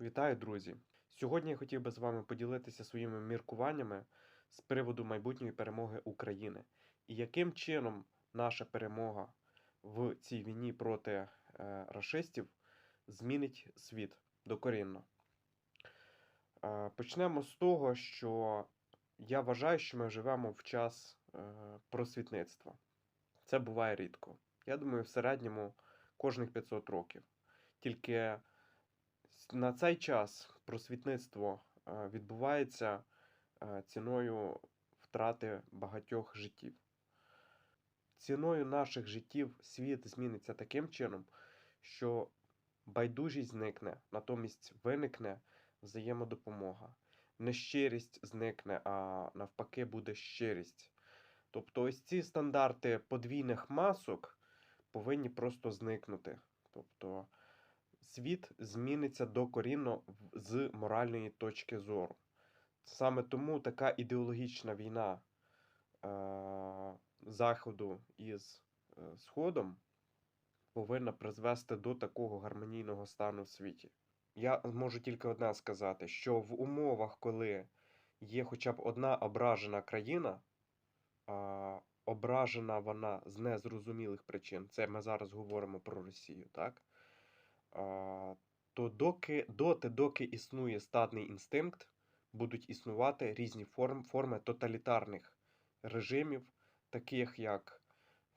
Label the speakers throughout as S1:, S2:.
S1: Вітаю, друзі! Сьогодні я хотів би з вами поділитися своїми міркуваннями з приводу майбутньої перемоги України і яким чином наша перемога в цій війні проти е, рашистів змінить світ докорінно. Е, почнемо з того, що я вважаю, що ми живемо в час е, просвітництва. Це буває рідко. Я думаю, в середньому кожних 500 років. Тільки на цей час просвітництво е, відбувається е, ціною втрати багатьох життів. Ціною наших життів світ зміниться таким чином, що байдужість зникне, натомість виникне взаємодопомога. Нещирість зникне, а навпаки буде щирість. Тобто ось ці стандарти подвійних масок повинні просто зникнути. Тобто світ зміниться докорінно з моральної точки зору. Саме тому така ідеологічна війна е, Заходу із е, Сходом повинна призвести до такого гармонійного стану в світі. Я можу тільки одне сказати: що в умовах, коли є хоча б одна ображена країна, а, ображена вона з незрозумілих причин, це ми зараз говоримо про Росію, так? То доки, доти, доки існує стадний інстинкт, будуть існувати різні форм, форми тоталітарних режимів, таких як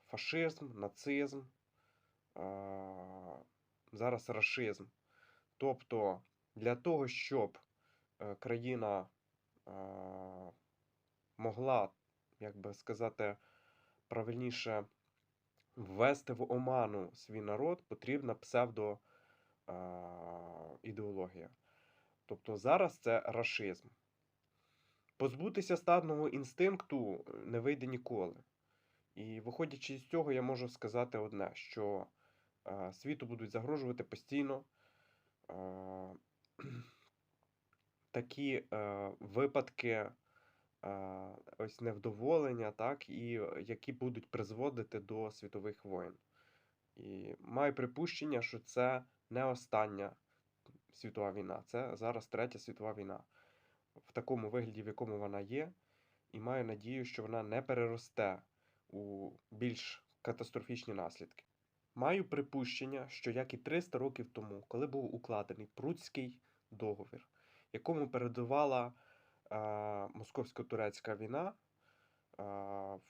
S1: фашизм, нацизм, зараз рашизм. Тобто для того, щоб е, країна могла, як би сказати, правильніше ввести в оману свій народ, потрібна псевдо ідеологія. Тобто зараз це рашизм. Позбутися стадного інстинкту е, не вийде ніколи. І виходячи з цього, я можу сказати одне: що е, світу будуть загрожувати постійно е, такі випадки ось невдоволення, так, і які будуть призводити до світових воєн. І маю припущення, що це не остання світова війна, це зараз третя світова війна. В такому вигляді, в якому вона є, і маю надію, що вона не переросте у більш катастрофічні наслідки. Маю припущення, що як і 300 років тому, коли був укладений Прудський договір, якому передувала е, московсько-турецька війна, е,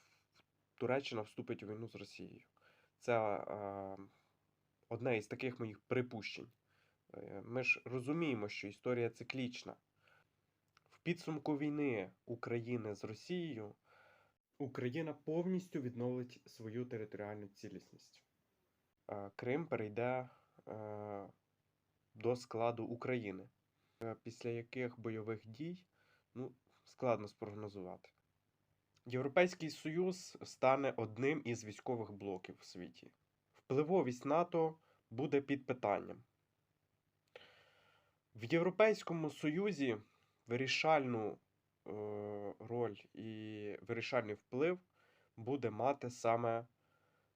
S1: Туреччина вступить у війну з Росією. Це е, одне із таких моїх припущень. Е, Ми ж розуміємо, що історія циклічна. В підсумку війни України з Росією Україна повністю відновить свою територіальну цілісність. Е, Крим перейде е, до складу України, після яких бойових дій ну, складно спрогнозувати. Європейський Союз стане одним із військових блоків в світі. Впливовість НАТО буде під питанням. В Європейському Союзі вирішальну е, роль і вирішальний вплив буде мати саме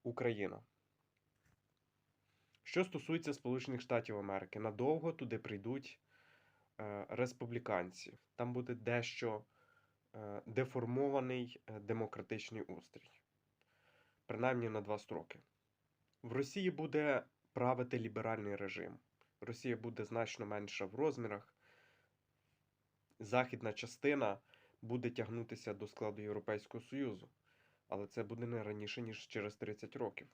S1: Україна. Що стосується Сполучених Штатів Америки, надовго туди прийдуть е, республіканці. Там буде дещо деформований е, демократичний устрій, принаймні на два строки. В Росії буде правити ліберальний режим. Росія буде значно менша в розмірах. Західна частина буде тягнутися до складу Європейського Союзу, але це буде не раніше, ніж через 30 років.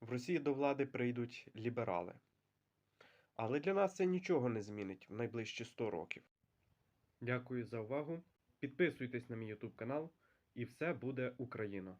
S1: В Росії до влади прийдуть ліберали. Але для нас це нічого не змінить в найближчі 100 років. Дякую за увагу. Підписуйтесь на мій YouTube канал, і все буде Україна!